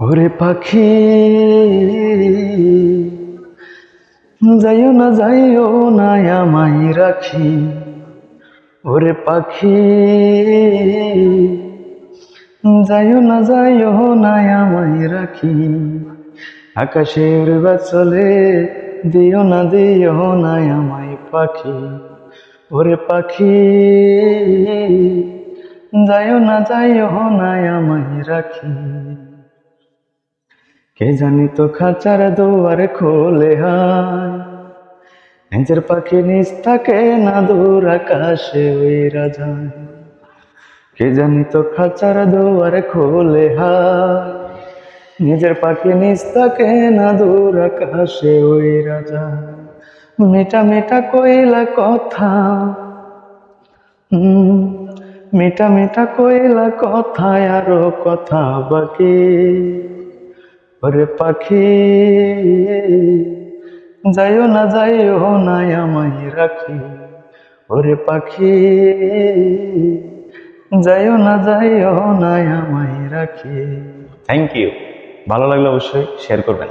ওরে পাখি, যাইও না যাইও না, আমায় রাখি। ওরে পাখি, যাইও না যাইও না, আমায় রাখি। আকাশের বাচলে দিও না দিও না, আমায় পাখি। ওরে পাখি, যাইও না যাইও না, আমায় রাখি। কে জানি তো খাঁচার দুয়ার খোলে নিজের পাখি নিজ থাকে না দূর আকাশে ওই রাজা কে জানি তো খাঁচার দুয়ার খোলে নিজের পাখি নিজ থাকে না দূর আকাশে ওই রাজা মিঠা মিঠা কইলা কথা মেটা মিঠা কইলা কথায় আরও কথা বাকি। ওরে পাখি, যাইও না যাইও না আমায় রাখি। ওরে পাখি, যাইও না যাইও না আমায় রাখি। থ্যাংক ইউ ভালো লাগলে অবশ্যই শেয়ার করবেন।